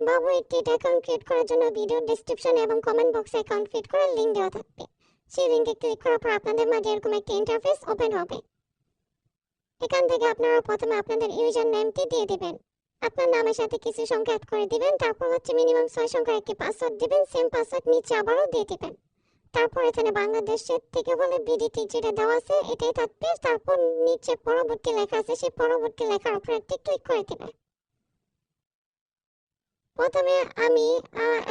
বাবু একটি account create করার জন্য ভিডিও ডেসক্রিপশন এবং কমেন্ট বক্সে অ্যাকাউন্ট ক্রিয়েট করার লিঙ্ক দেওয়া থাকবে। সেই লিঙ্কে ক্লিক করার পর আপনাদের মাঝে এরকম একটি ইন্টারফেস ওপেন হবে। এখান থেকে আপনারা প্রথমে আপনাদের ইউজার নেমটি দিয়ে দিবেন। আপনার নামের সাথে কিছু সংখ্যা অ্যাড করে দিবেন। তারপর হচ্ছে মিনিমাম ছয় সংখ্যার একটি পাসওয়ার্ড দিবেন। সেম পাসওয়ার্ড নিচে আবারও দিয়ে দিবেন। তারপর এখানে বাংলাদেশের থেকে বলে বিডিটি যেটা দেওয়া আছে, এটাই থাকবে। তারপর নিচে পরবর্তী লেখা আছে, সেই পরবর্তী লেখার উপর একটি ক্লিক করে দিবেন। প্রথমে আমি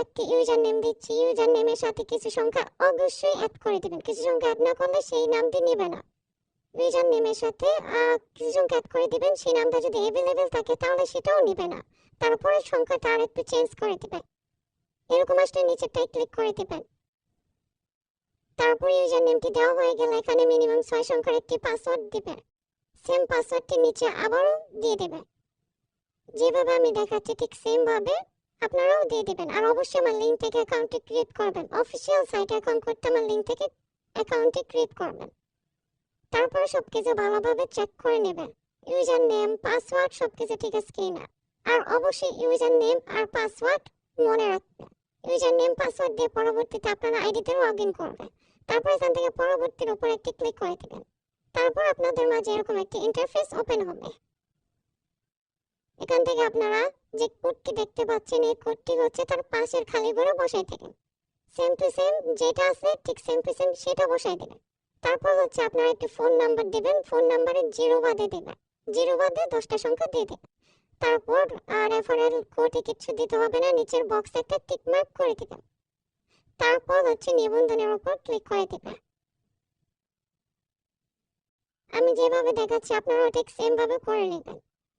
একটি ইউজার নেম দিচ্ছি। ইউজার নেমের সাথে কিছু সংখ্যা অবশ্যই অ্যাড করে দিবেন। কিছু সংখ্যা অ্যাড না করলে সেই নামটি নেবে না। ইউজার নেমের সাথে কিছু সংখ্যা অ্যাড করে দিবেন। সেই নামটা যদি অ্যাভেলেবেল থাকে তাহলে সেটাও নেবে না। তারপরে সংখ্যাটা আর একটু চেঞ্জ করে দিবেন। এরকম আসলে নিচেরটাই ক্লিক করে দিবেন। তারপর ইউজার নেমটি দেওয়া হয়ে গেলে এখানে মিনিমাম ছয় সংখ্যার একটি পাসওয়ার্ড দিবে সেম পাসওয়ার্ডটি নিচে আবারও দিয়ে দেবে যেভাবে আমি দেখাচ্ছি ঠিক সেম ভাবে আপনারাও দিয়ে দিবেন। আর অবশ্যই আমার লিঙ্ক থেকে অ্যাকাউন্টটি ক্রিয়েট করবেন। অফিসিয়াল সাইটে অ্যাকাউন্ট করতে আমার লিঙ্ক থেকে অ্যাকাউন্টটি ক্রিয়েট করবেন। তারপরে সব কিছু ভালোভাবে চেক করে নেবেন। ইউজার নেম পাসওয়ার্ড সব কিছু ঠিক আছে কি না আর অবশ্যই ইউজার নেম আর পাসওয়ার্ড মনে রাখবেন। ইউজার নেম পাসওয়ার্ড দিয়ে পরবর্তীতে আপনারা আইডিতে লগ ইন করবেন। তারপর এখান থেকে পরবর্তীর উপর একটি ক্লিক করে দেবেন। তারপর আপনাদের মাঝে এরকম একটি ইন্টারফেস ওপেন হবে। এখান থেকে আপনারা যে কোডটি দেখতে পাচ্ছেন, এই কোডটি হচ্ছে তার পাশের খালি ঘরে বসাই দেবেন। সেম টু সেম যেটা আছে, ঠিক সেম টু সেম সেটা বসাই দেবেন। তারপর হচ্ছে আপনারা একটি ফোন নাম্বার দিবেন ফোন নাম্বারে জিরো বাদে দেবেন। জিরো বাদে দশটা সংখ্যা দিয়ে দেবেন। তারপর আর রেফারেল কোডে কিছু দিতে হবে না, নিচের বক্সে একটা টিক মার্ক করে দিবেন। তারপর হচ্ছে নিবন্ধনের উপর ক্লিক করে দিবেন। আমি যেভাবে দেখাচ্ছি আপনারা ঠিক সেম ভাবে করে নেবেন।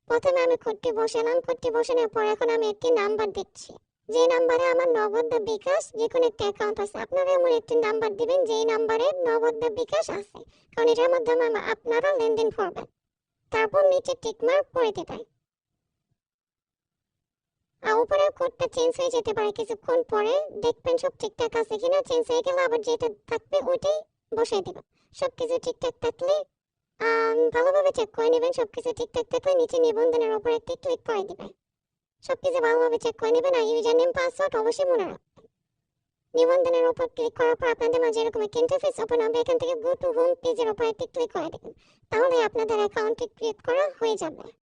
প্রথমে আমি কোডটি বসালাম কোডটি বসানোর পর এখন আমি একটি নাম্বার দিচ্ছি। যে নাম্বারে আমার নগদ বিকাশ যে কোনো একটা অ্যাকাউন্ট আছে, আপনারা এমন একটি নাম্বার দিবেন যেই নাম্বারে নগদ বিকাশ আছে, কারণ এটার মাধ্যমে আপনারা লেনদেন করবেন। তারপর নিচে টিক মার্ক করে দেবেন আর উপরের কোডটা চেঞ্জ হয়ে যেতে পারে, কিছুক্ষণ পরে দেখবেন সব ঠিকঠাক আছে কিনা চেঞ্জ হয়ে গেলে আবার যেটা থাকবে ওইটাই বসাই দেবেন। সব কিছু ঠিকঠাক থাকলে ভালোভাবে চেক করে নেবেন সব কিছু ঠিকঠাক থাকলে নিচে নিবন্ধনের ওপর একটি ক্লিক করে দিবেন। সব কিছু ভালোভাবে চেক করে নেবেন আর ইউজার নেম পাসওয়ার্ড অবশ্যই মনে রাখবেন। নিবন্ধনের ওপর ক্লিক করার পর আপনাদের মাঝে এরকম একটি ইন্টারফেস ওপেন হবে, এখান থেকে গো টু হোম পেজের ওপর একটি ক্লিক করে দেবেন। তাহলে আপনাদের অ্যাকাউন্টটি ক্রিয়েট করা হয়ে যাবে।